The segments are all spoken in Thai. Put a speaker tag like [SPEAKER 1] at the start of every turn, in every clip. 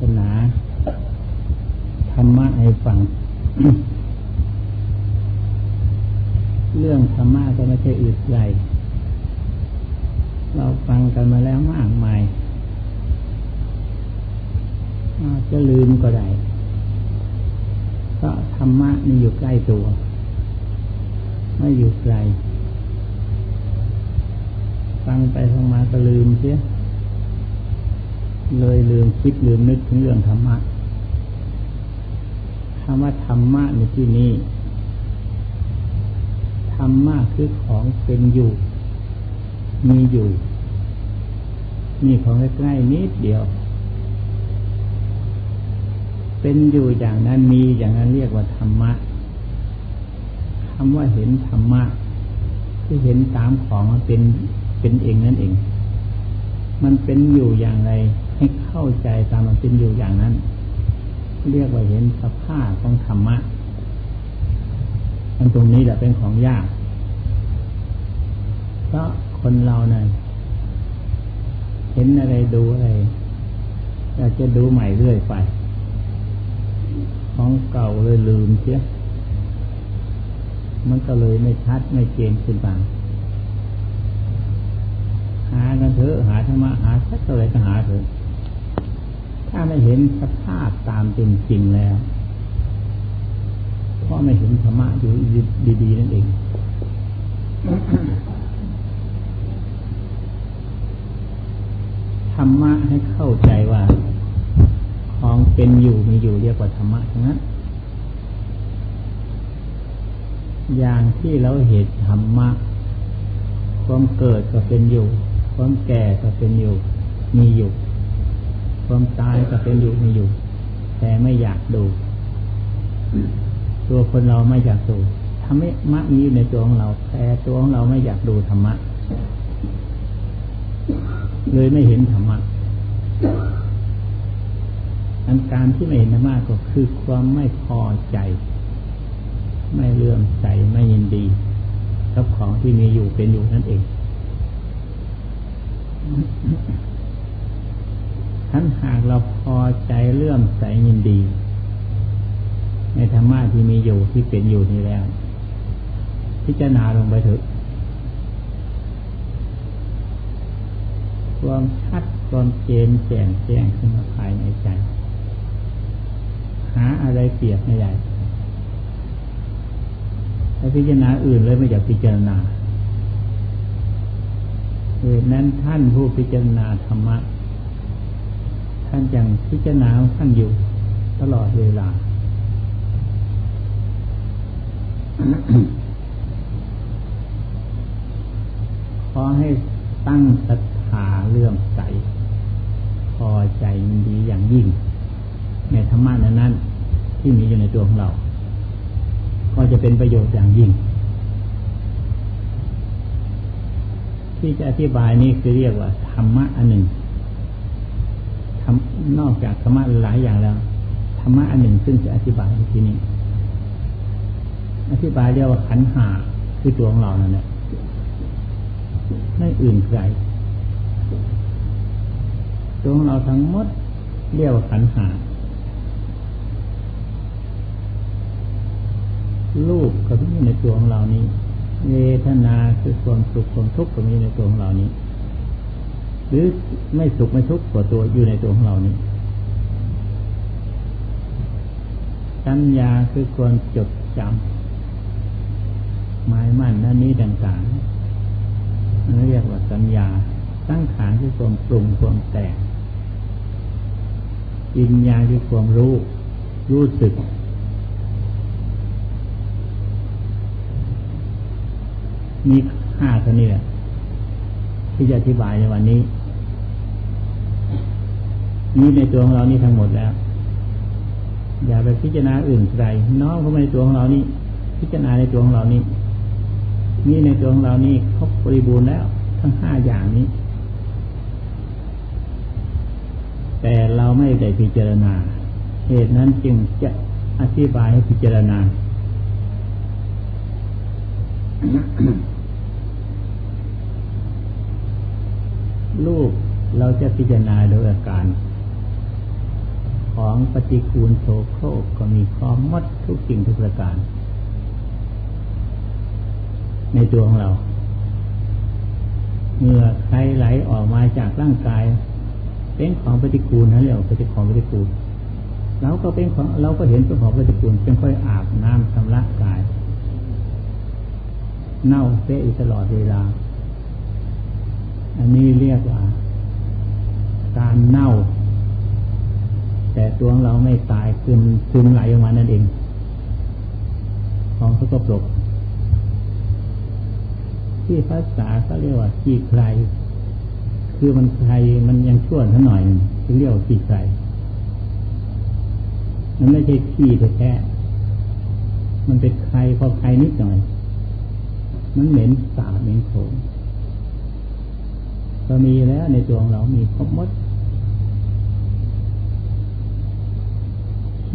[SPEAKER 1] ศนาธรรมะให้ฟัง เรื่องธรรมะก็ไม่ใช่อึดใหญ่เราฟังกันมาแล้วมากมายาจะลืมก็ได้ก็ธรรมะนี่อยู่ใกล้ตัว ไม่อยู่ไกล ฟังไปฟังมาก็ลืมเสีย เลยลืมคิดลืมนึกถึงเรื่องธรรมะคำว่าธรรมะในที่นี้ธรรมะคือของเป็นอยู่ มีอยู่มีของใกล้ๆนิดเดียว เป็นอยู่อย่างนั้นมีอย่างนั้นเรียกว่าธรรมะคำว่าเห็นธรรมะที่เห็นตามของมันเป็นเป็นเองนั่นเอง มันเป็นอยู่อย่างไร ให้เข้าใจตามมันเป็นอยู่อย่างนั้น เรียกว่าเห็นสภาพของธรรมะมันตรงนี้แหละเป็นของยากเพราะคนเราเนี่ยเห็นอะไรดูอะไรอยากจะดูใหม่เรื่อยไป ของเก่าเลยลืมเสียมันก็เลยไม่ชัดไม่เจนขึ้นมาหากันเถอะหาธรรมะหาสักอะไรก็หาเถอะ ถ้าไม่เห็นสภาพตามเป็นจริงแล้วเพราะไม่เห็นธรรมะอยู่ดีๆนั่นเองธรรมะให้เข้าใจว่า ของเป็นอยู่มีอยู่เรียกว่าธรรมะทั้งนั้นอย่างที่เราเห็นธรรมะความเกิดก็เป็นอยู่ ความแก่ก็เป็นอยู่ มีอยู่ ความตายก็เป็นอยู่มีอยู่ แต่ไม่อยากดู ตัวคนเราไม่อยากดูธรรมะมีอยู่ในตัวของเรา แต่ตัวของเราไม่อยากดูธรรมะ เลยไม่เห็นธรรมะอันการที่ไม่เห็นธรรมะก็คือความไม่พอใจ ไม่เลื่อมใสไม่ยินดีกับของที่มีอยู่เป็นอยู่นั่นเอง ทั้นหากเราพอใจเลื่อมใสยินดี ในธรรมะที่มีอยู่ที่เป็นอยู่นี้แล้ว พิจารณาลงไปเถอะความชัดความเจนแจ่มแจ้งขึ้นมาภายในใจ หาอะไรเปรียบไม่ได้ถ้าพิจารณาอื่นเลยไม่อยากพิจารณาเหตุนั้นท่านผู้พิจารณาธรรมะานยังพิจารณาท่านอยู่ตลอดเวลา ขอให้ตั้งศรัทธาเลื่อมใส พอใจยินดีอย่างยิ่ง ในธรรมะนั้นนั้นที่มีอยู่ในตัวของเรา ก็จะเป็นประโยชน์อย่างยิ่ง ที่จะอธิบายนี้คือเรียกว่าธรรมะอันหนึ่ง นอกจากธรรมะหลายอย่างแล้วธรรมะอันหนึ่งซึ่งจะอธิบายในที่นี้ อธิบายเรียกว่าขันหาคือตัวของเรานั่นแหละไม่อื่นไกลตัวของเราทั้งหมดเรียกว่าขันหารูปก็มีในตัวของเรานี้ เวทนาคือความสุขความทุกข์ก็มีในตัวของเรานี้ หรือไม่สุขไม่ทุกข์กว่าตัวอยู่ในตัวของเรานี้สัญญาคือความจดจำหมายมั่นนั่นนี้ต่างๆนั่นเรียกว่าสัญญาตั้งขานคือความปรุงความแต่งวิญญาณคือความรู้ รู้สึก มีห้าเท่านี้แหละที่จะอธิบายในวันนี้ นี่ในตัวของเรานี่ทั้งหมดแล้ว อย่าไปพิจารณาอื่นใดน้อมเข้ามาในตัวของเรานี่ พิจารณาในตัวของเรานี่นี่ในตัวของเรานี่ครบบริบูรณ์แล้ว ทั้งห้าอย่างนี้ แต่เราไม่ได้พิจารณา เหตุนั้นจึงจะอธิบายให้พิจารณาลูกเราจะพิจารณาโดยอาการ ของปฏิคูลโสโครกก็มีความมดทุกสิ่งทุกประการ ในตัวของเราเมื่อใครไหลออกมาจากร่างกาย เป็นของปฏิกูลนะเรียกว่าเป็นของปฏิกูลเราก็เป็นของเราก็เห็นเป็นของปฏิกูลเป็นค่อยอาบน้ำชำระกาย เน่าเสียตลอดเวลา อันนี้เรียกว่า การเน่า แต่ตัวของเราไม่ตายซึมซึมไหลออกมานั่นเอง ของสกปรกที่ภาษาเขาเรียกว่าขี้ใคร คือมันใครมันยังชั่วท่าหน่อยคือเรียกว่าขี้ใครมันไม่ใช่ขี้แท้มันเป็นใครพอใครนิดหน่อย มันเหม็นสาบเหม็นโขงก็มีแล้วในตัวของเรามีครบมด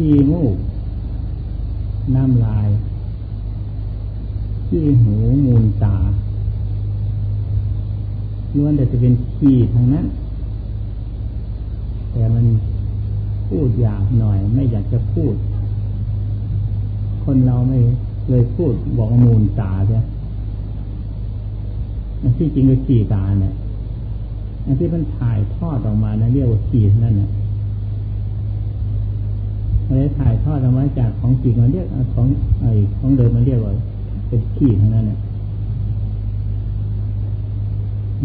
[SPEAKER 1] ขี้มูกน้ำลายขี้หูมูลตาล้วนแต่จะเป็นขี้ทางนั้น แต่มันพูดยากหน่อย ไม่อยากจะพูด คนเราไม่เลยพูดบอกมูลตาเนี่ยที่จริงก็ขี้ตาเนี่ยอันที่มันถ่ายทอดออกมานะเรียกว่าขี้นั่นเนี่ย อะไรถ่ายทอดออกมาจากของจริงมันเรียกของไอ้ของเดิมมันเรียกว่าเป็นขี้ทั้งนั้นเนี่ย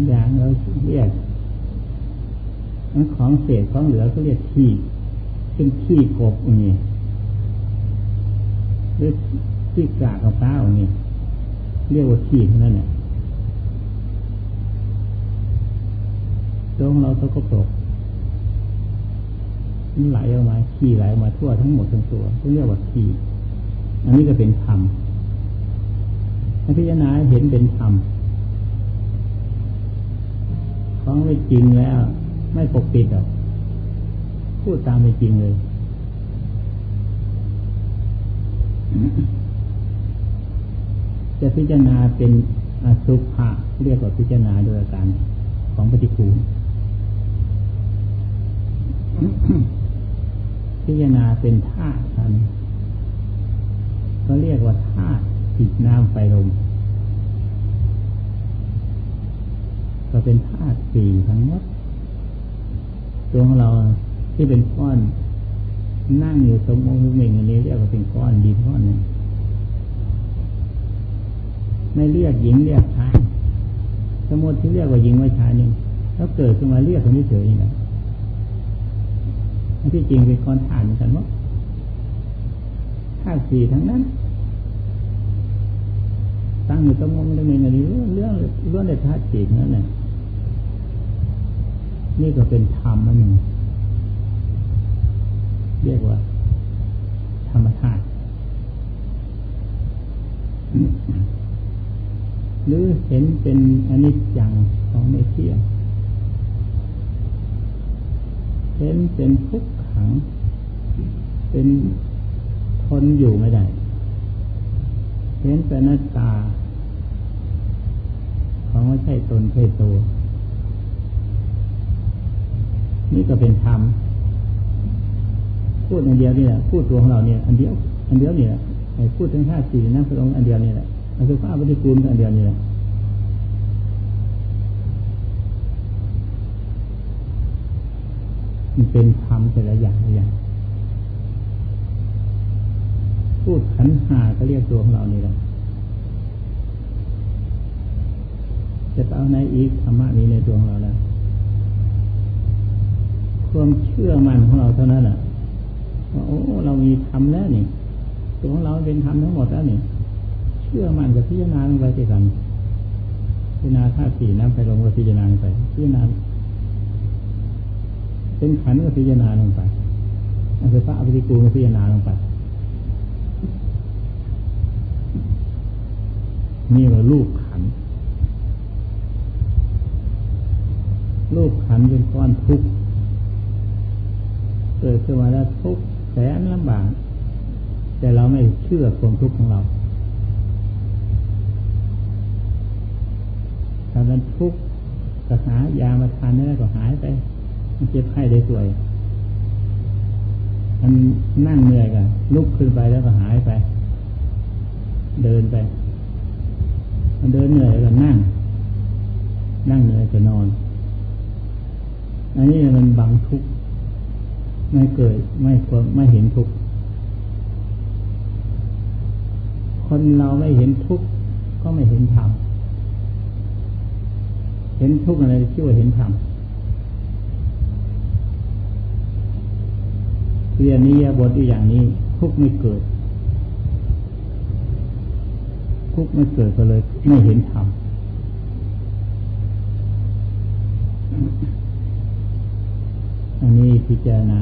[SPEAKER 1] อย่างเราเรียกของเศษของเหลือก็เรียกขี้เป็นขี้กบอย่างนี้หรือขี้กากกับพ้าอย่างนี้เรียกว่าขี้นั่นแหละตรงเราตกปรก มันไหลออกมาขี้ไหลออกมาทั่วทั้งหมดทั้งตัวเรียกว่าขี้อันนี้ก็เป็นธรรมพิจารณาเห็นเป็นธรรมของไม่จริงแล้ว ไม่ปกปิดหรอกพูดตามไม่จริงเลยจะพิจารณาเป็นอสุภะเรียกว่าพิจารณาโดยอาการของปฏิคูล พิจารณาเป็นธาตุทันก็เรียกว่าธาตุจิตน้ำไฟลมก็เป็นธาตุสี่ทั้งหมดตัวของเราที่เป็นก้อน นั่งอยู่สมมติเมงอันนี้เรียกว่าเป็นก้อนดินก้อนนึงไม่เรียกหญิงเรียกชายสมมติที่เรียกว่าหญิงว่าชายนี่แล้วเกิดขึ้นมาเรียกคนนี้เฉยๆนะ ที่จริงเป็นก้อนฐานเหมือนกันว่าธาตุสี่ทั้งนั้น ตั้งอยู่สมมติเมงอันนี้เรื่องเรื่องเรื่องในธาตุสี่นั่นแหละนี่ก็เป็นธรรมอันหนึ่งเรียกว่า ธรรมธาตุหรือเห็นเป็นอนิจจังของในเที่ยงเห็นเป็นทุกขั ง เป็นทนอยู่ไม่ได้ เห็นเป็นนัตตา ของไม่ใช่ตนใช่ตัว นี่ก็เป็นธรรม พูดอันเดียวนี่แหละ พูดตัวของเราเนี่ย อันเดียว อันเดียวนี่แหละพูดถึงห้าสี่นั่นพระองค์อันเดียวนี่แหละอสุภาพปฏิกูลอันเดียวนี่แหละ มันเป็นธรรมแต่ละอย่างละอย่างพูดขันหาก็เรียกตัวของเรานี่แหละจะเอาในอีกธรรมะนี้ในตัวของเราแล้วความเชื่อมั่นของเราเท่านั้นแหละว่าโอ้เรามีธรรมแล้วนี่ตัวของเราเป็นธรรมทั้งหมดแล้วนี่เชื่อมั่นกับพิจารณาลงไปที่กันพิจารณาธาตุสี่น้ำไปลงกับพิจารณาไปพิจารณา เป็นขันก็พิจารณาลงไปอสุภะอภิกูก็พิจารณาลงไปนี่ว่ารูปขันรูปขันเป็นก้อนทุกข์เกิดขึ้นมาแล้วทุกข์แสนลำบากแต่เราไม่เชื่อความทุกข์ของเราตอนนั้นทุกข์ก็หายามาทานนี่ก็หายไป เจ็บไข้ได้ป่วยมันนั่งเหนื่อยกันลุกขึ้นไปแล้วก็หายไป เดินไป มันเดินเหนื่อยก็นั่ง นั่งเหนื่อยก็นอน อันนี้มันบังทุกข์ไม่เกิดไม่ควรไม่เห็นทุกข์คนเราไม่เห็นทุกข์ก็ไม่เห็นธรรมเห็นทุกข์อะไรชื่อว่าเห็นธรรม เรียนนี้บทอีอย่างนี้ ทุกไม่เกิด ทุกไม่เกิดก็เลย ไม่เห็นธรรมอันนี้พิจารณา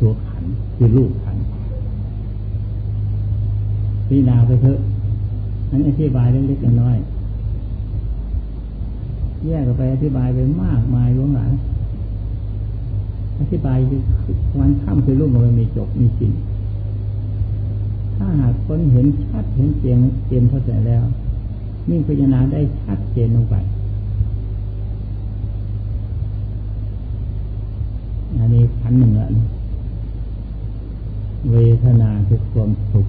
[SPEAKER 1] ตัวขันคือรูปขันพิจารณาไปเถอะอันนี้อธิบายเล็กๆน้อยๆแยกออกไปอธิบายไปมากมายล้วนหลาย อธิบายวันข้ามคือรูปมันมีจบมีจริงถ้าหากคนเห็นชัดเห็นเจียงเจนเข้าใจแล้วนิ่งพิจารณาได้ชัดเจนลงไปอันนี้พันหนึ่งละเวทนาคือความสุข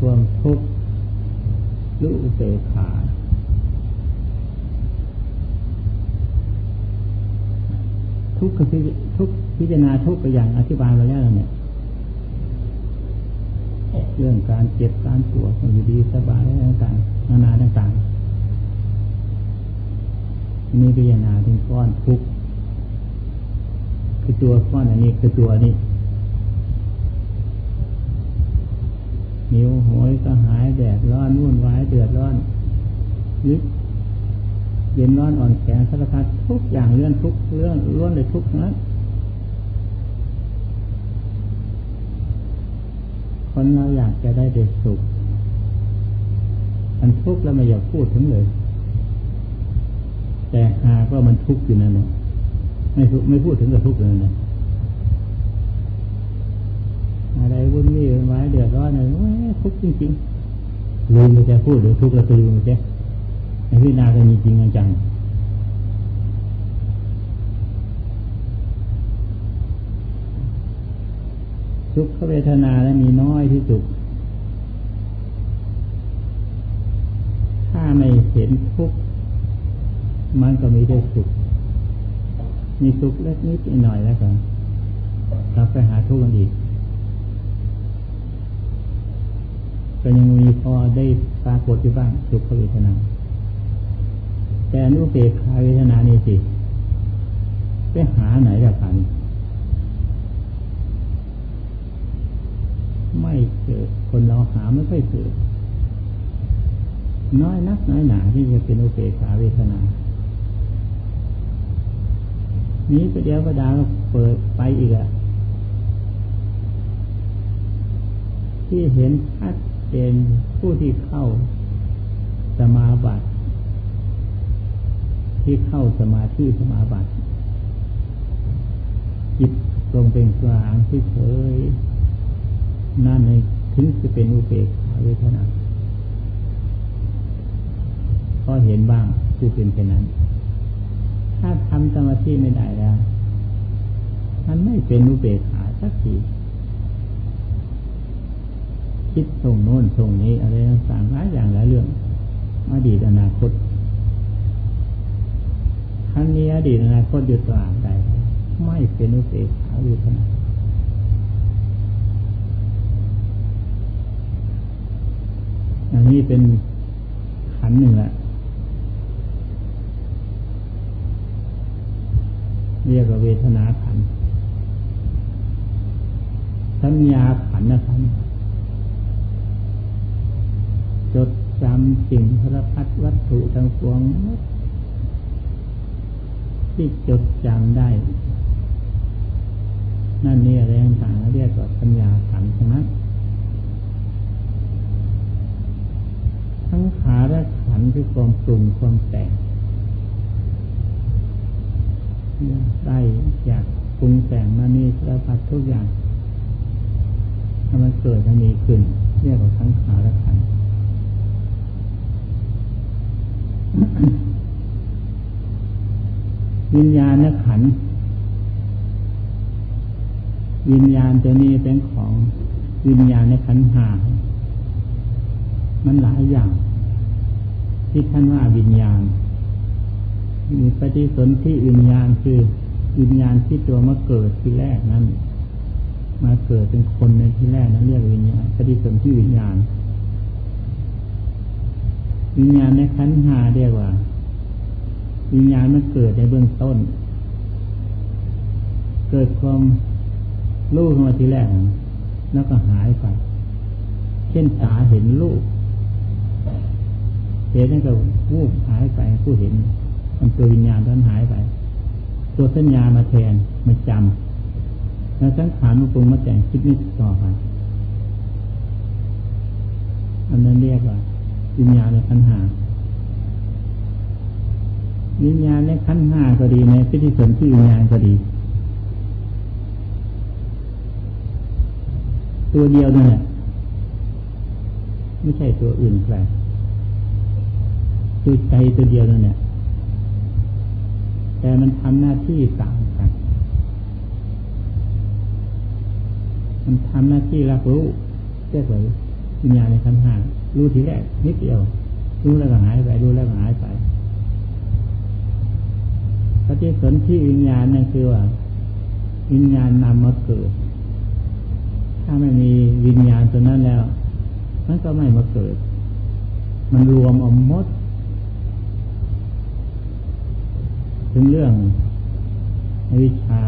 [SPEAKER 1] ความทุกข์รู้เสขา ทุกข์คือทุกพิจารณาทุกข์ไปอย่างอธิบายมาแล้วเนี่ยเรื่องการเจ็บการปวดอยู่ดีสบายต่างๆนานาต่างๆนี่พิจารณาถึงก้อนทุกข์คือตัวก้อนอันนี้คือตัวนี้หิวโหยก็หายแดดร้อนวุ่นวายเดือดร้อนยึด เย็นร้อนอ่อนแข็งสารพัดทุกอย่างเรื่องทุกเรื่องล้วนเลยทุกนั้นคนเราอยากจะได้เด็กสุขมันทุกข์แล้วไม่อยากพูดถึงเลย แต่หากว่ามันทุกข์อยู่นั่นแหละไม่ไม่พูดถึงกับทุกข์เลยนะอะไรวุ่นวี่ไว้เดือดร้อนอะไรทุกข์จริงๆลืมไปจะพูดหรือทุกข์แล้วลืมไปจะ พิจารณากันจริงจังทุกขเวทนาแล้วมีน้อยที่สุด ถ้าไม่เห็นทุกข์มันก็มีได้สุข มีสุขเล็กนิดหน่อยแล้วกันกลับไปหาทุกข์กันอีก ก็ยังมีพอได้ปรากฏอยู่บ้างสุขเวทนา แต่นุเบกขาเวทนานี่สิไปหาไหนละกันไม่เกิดคนเราหาไม่ค่อยเกิดน้อยนักน้อยหนาที่จะเป็นอุเบกขาเวทนานี้ประเดี๋ยวประดาเปิดไปอีกอะที่เห็นชัดเจนผู้ที่เข้าสมาบัติ ที่เข้าสมาธิสมาบัติจิตตรงเป็นกลางที่เฉยนั่นในถึงจะเป็นอุเบกขาเวทนาก็เห็นบ้างผู้เป็นเช่นนั้น ถ้าทำสมาธิไม่ได้แล้วมันไม่เป็นอุเบกขาสักทีคิดตรงโน้นตรงนี้อะไรต่างๆหลายอย่างหลายเรื่องอดีตอนาคต ท่านนี้อดีตอนาคตอยู่ตราบใดไม่เป็นอุเบกขาเวทนาอันนี้เป็นขันหนึ่งละเรียกว่าเวทนาขัน สัญญาขันนะครับจดจำสิ่งพระพัดวัตถุทั้งปวง ที่จดจำได้ นั่นนี่อะไรต่างๆเรียกว่าสัญญาขันทั้งนั้นทั้งขาและขันคือความปรุงความแต่งได้อยากปรุงแต่งมานี่สารพัดทุกอย่างถ้ามันเกิดมันมีขึ้น เรียกว่าทั้งขาและขัน วิญญาณขัน วิญญาณตัวนี้เป็นของวิญญาณในขันหามันหลายอย่าง ที่ท่านว่าวิญญาณ มีปฏิสนธิวิญญาณคือวิญญาณที่ตัวมาเกิดที่แรกนั้น มาเกิดเป็นคนในที่แรกนั้นเรียกวิญญาณ ปฏิสนธิวิญญาณ วิญญาณในขันหาเรียกว่า วิญญาณมันเกิดในเบื้องต้น เกิดความรู้ขึ้นมาทีแรกแล้วก็หายไป เช่นตาเห็นรูปเห็นนั่นก็วูบหายไปผู้เห็น มันตัววิญญาณนั้นหายไป ตัวสัญญามาแทนมาจำแล้วสังขารมันปรุงมาแต่งคิดนึกต่อไปอันนั้นเรียกว่าวิญญาณในขันหา วิญญาณในขั้นห้าก็ดีในพิธีสนที่วิญญาณก็ดี ตัวเดียวนั่นแหละไม่ใช่ตัวอื่นแปลคือใจตัวเดียวนั่นแหละแต่มันทำหน้าที่ต่างกัน มันทำหน้าที่รับรู้เรียกว่าวิญญาณในขั้นห้ารู้ทีแรกนิดเดียวรู้แล้วก็หายไปรู้แล้วก็หายไป ปฏิสนธิวิญญาณนั่นคือว่า วิญญาณนำมาเกิด ถ้าไม่มีวิญญาณตัวนั้นแล้ว มันก็ไม่มาเกิด มันรวมอมมด ถึงเรื่องวิชา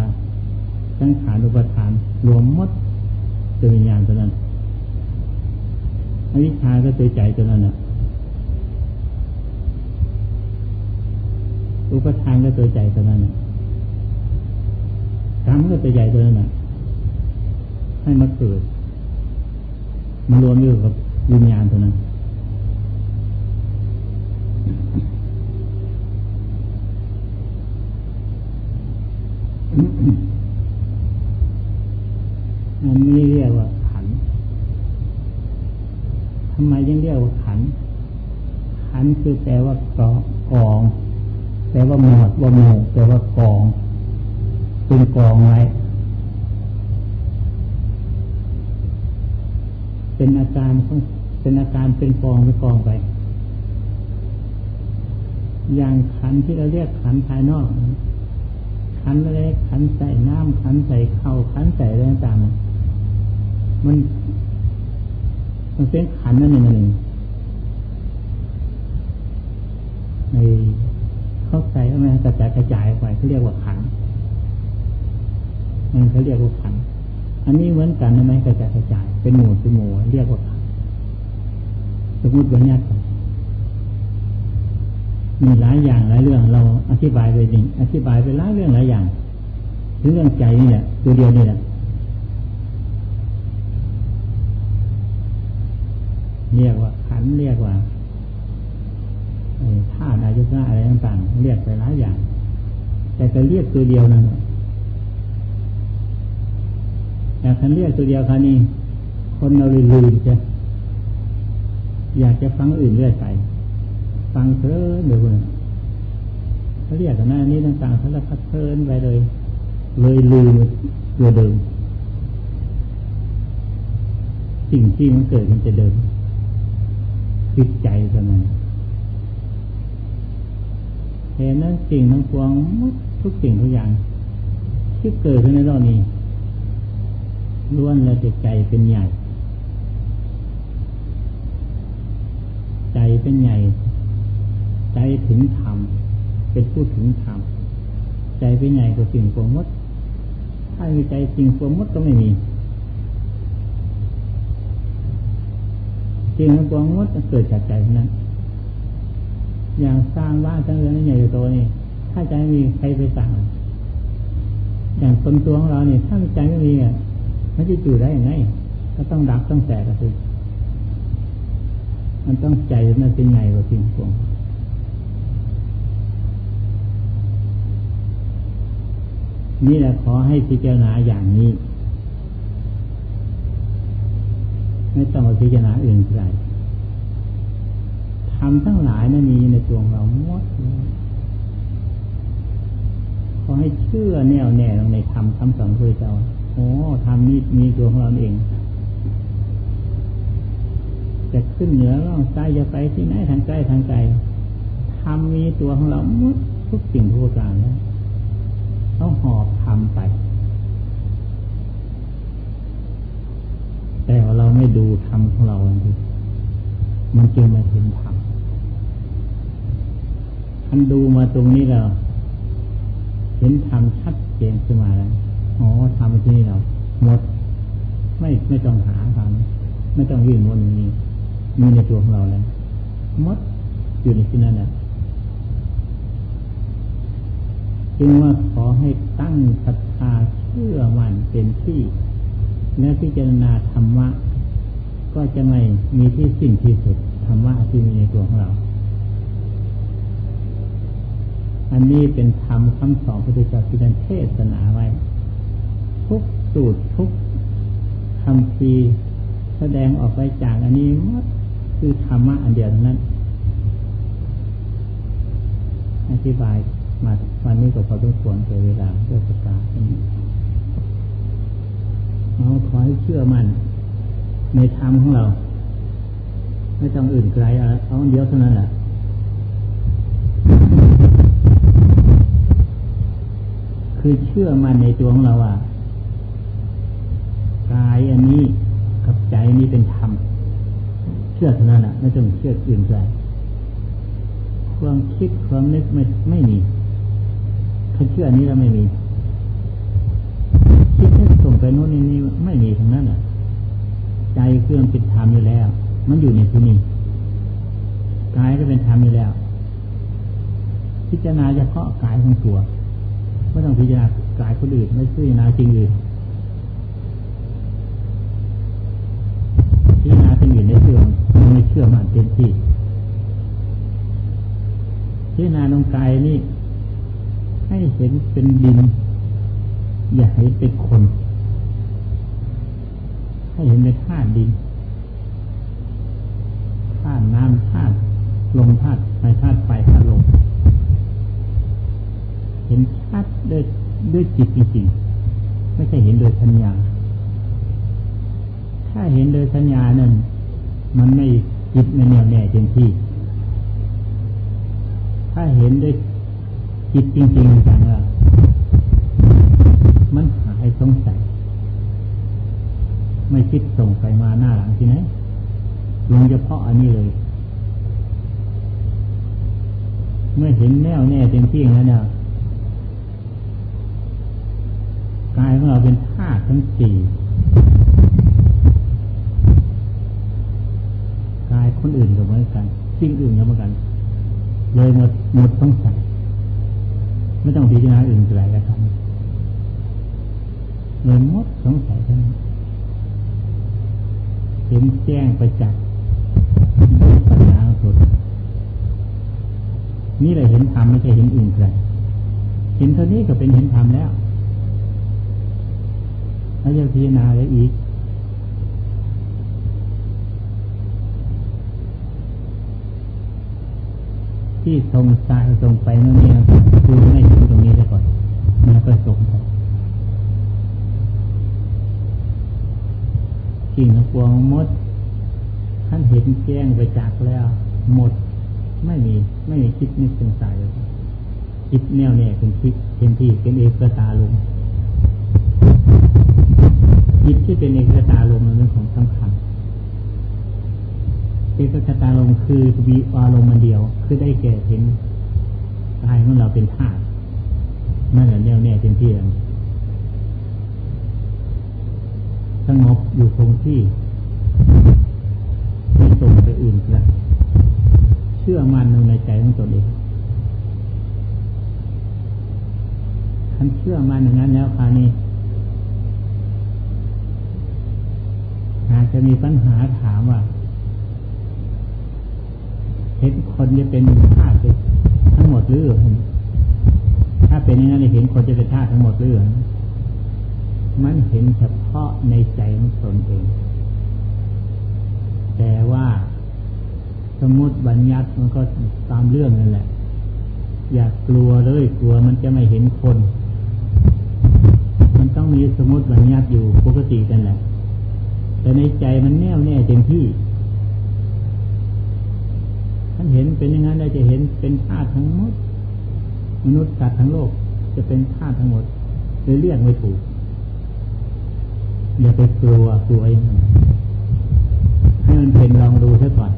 [SPEAKER 1] สังขารอุปทาน รวมมดตัววิญญาณตัวนั้นวิชาก็ตัวใจตัวนั้นนะ อุปทานก็ตัวใจตัวนั้นกรรมก็ตัวใหญ่ตัวนั้นให้มาเกิดมารวมอยู่กับวิญญาณตัวนั้นอันนี้เรียกว่าขัน ทำไมยังเรียกว่าขัน ขันคือแปลว่ากอกอง ลว่าหมวดว่าหมู่แปลว่ากองเป็นกองไว้ เป็นอาการของเป็นอาการเป็นกองเป็นกองไป อย่างขันที่เราเรียกขันภายนอก ขันเล็กขันใส่น้ำขันใส่เข้าขันใส่อะไรต่างๆมันมันเป็นขันนั่นเองนึ่งใน เข้าใจไหมกระจายกระจายไปเขาเรียกว่าขันมันเขาเรียกว่าขันอันนี้เหมือนกันใช่ไหมกระจายกระจาย เป็นหมู่เป็นหมู่เรียกว่าขันสมมติวันนี้มีหลายอย่างหลายเรื่อง เราอธิบายไปจริงอธิบายไปหลายเรื่องหลายอย่าง ถึงเรื่องใจนี่แหละตัวเดียวนี่แหละเรียกว่าขันเรียกว่า ธาตุอายุนะอะไรต่างๆเรียกไปหลายอย่าง แต่จะเรียกตัวเดียวนั่นแต่คันเรียกตัวเดียวคันนี้คนเราลืมใช่อยากจะฟังอื่นเรื่อยไป ฟังเถอะเดี๋ยวนะเขาเรียกกันหน้านี้ต่างๆสารพัดเพลินไปเลย เลยลืมตัวเดิมสิ่งที่มันเกิดมันจะเดิมจิตใจกันนั้น เห็นนั้นสิ่งทั้งปวงทุกสิ่งทุกอย่าง ที่เกิดขึ้นในโลกนี้ล้วนแล้วจะใจเป็นใหญ่ ใจเป็นใหญ่ ใจถึงธรรมเป็นผู้ถึงธรรมใจเป็นใหญ่กว่าสิ่งปวงมด ถ้ามีใจสิ่งปวงมดก็ไม่มีสิ่งปวงมดจะเกิดจากใจนั้น อย่างสร้างบ้านสร้างเรือนใหญ่โตนี่ถ้าใจไม่มีใครไปสั่งอย่างตนตัวของเราเนี่ยถ้าใจไม่มีอะมันจะอยู่ได้ยังไง ก็ต้องดับต้องแตกก็คือมันต้องใจมันเป็นใหญ่กว่าสิ่งพวงนี่แหละขอให้พิจารณาอย่างนี้ ไม่ต้องมาพิจารณาอื่นใครทำทั้งหลายนั้นมีในตัวเราหมดขอให้เชื่อแน่วแน่ลงในธรรมคำสอนพระเจ้าโอ้ทำนี่มีตัวของเราเองจะขึ้นเหนือล่องใต้จะไปที่ไหนทางใกล้ทางไกลทำมีตัวของเราหมดทุกสิ่งทุกอย่างแล้วต้องหอบทำไป แต่เราไม่ดูธรรมของเราจริงมันจึงมาเห็นธรรม ท่านดูมาตรงนี้เรา เห็นธรรมชัดเจนขึ้นมาแล้วอ๋อธรรมที่นี่เราหมด ไม่ไม่ต้องหาธรรมไม่ต้องวิ่งวนนี้มีในตัวของเราแล้วหมดอยู่ในที่นั้นแหละจึงว่าขอให้ตั้งศรัทธาเชื่อมั่นเป็นที่ และพิจารณาธรรมะ ก็จะไม่มีที่สิ้นที่สุดธรรมะที่มีในตัวของเรา อันนี้เป็นธรรมคำสอนพระพุทธเจ้าที่ท่านเทศนาไว้ ทุกสูตรทุกคำพีแสดงออกไปจากอันนี้มัดคือธรรมะอันเดียวนั้น อธิบายมาวันนี้ก็พอต้องควรเกิเวลาด้วยประกาเราขอให้เชื่อมั่นในธรรมของเรา ไม่ต้องอื่นไกลเอาเดียวเท่านั้นแหละ คือเชื่อมั่นในตัวของเราว่ากายอันนี้กับใจนี้เป็นธรรมเชื่อเท่านั้นแหละไม่ต้องเชื่ออื่นไกลความคิดความนึกไม่ไม่มีถ้าเชื่อนี้เราไม่มี คิดนึกส่งไปโน่นนี่นี่ไม่มีทั้งนั้นอะ ใจเครื่องเป็นธรรมอยู่แล้ว มันอยู่ในที่นี้กายก็เป็นธรรมอยู่แล้ว พิจารณาเฉพาะกายของตัว ไม่ต้องพิจารณากายคนอื่นไม่พิจารณาจริงอื่นพิจารณาสิ่งอื่นในเชื่อมันไม่เชื่อมันเต็มที่พิจารณาลงกายนี่ ให้เห็นเป็นดิน อย่าให้เป็นคน ให้เห็นเป็นธาตุดินธาตุน้ำธาตุลมธาตุไฟธาตุไฟธาตุลมเห็นชัดด้วย ด้วยจิตจริงๆไม่ใช่เห็นโดยสัญญา ถ้าเห็นโดยสัญญานั่นมันไม่จิตไม่แน่วแน่เต็มที่ ถ้าเห็นด้วยจิตจริงๆจังว่ามันหายสงสัยไม่คิดส่งไปมาหน้าหลังที่ไหนลงเฉพาะอันนี้เลย เมื่อเห็นแน่วแน่เต็มที่แล้วเนี่ยกายของ เราเป็นธาตุทั้งสี่กายคนอื่นก็เหมือนกัน สิ่งอื่นก็เหมือนกัน เลยหมดหมดต้องใส่ไม่ต้องพิจารณาอื่นไกลแล้วครับเลยหมดสงสัยทั้งเห็นแจ้งไปจักด้วยปัญญาสุดนี่เลยเห็นธรรมไม่ใช่เห็นอื่นไกลเห็นเท่านี้ก็เป็นเห็นธรรมแล้ว แล้วจะพิจารณาอะไรอีกที่ทรงสายทรงไปนั่นเนี่ยคือไม่ถึงตรงนี้ซะก่อนแล้วก็ส่งไปสิ่งพวงมด ท่านเห็นแจ้งไปจากแล้ว หมดไม่มีไม่มีคิดนึกสงสัยเลยคิดแนวแน่เป็นคิดเป็นที่เป็นเอกตาลง จิตที่เป็นเอกตาลมมันเป็นของสำคัญเอกตาลมคือวีอารมณ์มันเดียว คือได้แก่เห็นกายของเราเป็นธาตุนั่นแหละแน่วแน่เต็มที่สงบอยู่คงที่ไม่ส่งไปอื่นไกลเชื่อมั่นในใจของตนเองท่านเชื่อมันอย่างนั้นแล้วคราวนี้ อาจจะมีปัญหาถามว่า เห็นคนจะเป็นธาตุทั้งหมดหรือ ถ้าเป็นอย่างนั้นเห็นคนจะเป็นธาตุทั้งหมดหรือ มันเห็นเฉพาะในใจของตนเอง แต่ว่าสมมติบัญญัติมันก็ตามเรื่องนั่นแหละ อย่ากลัวเลยกลัวมันจะไม่เห็นคน มันต้องมีสมมติบัญญัติอยู่ปกติกันแหละ แต่ในใจมันแน่วแน่เต็มที่ท่านเห็นเป็นยังไงเนได้จะเห็นเป็นธาตุทั้งหมด มนุษย์สัตว์ทั้งโลกจะเป็นธาตุทั้งหมดเลยเรียกไม่ถูกอย่าไปกลัวกลัวอย่งนั้ให้มันเป็นลองดูซะก่อน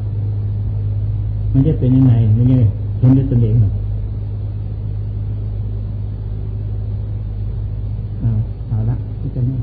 [SPEAKER 1] มันจะเป็นยังไงนี่เห็นด้วยตนเองหรอกเอาละที่จะนี่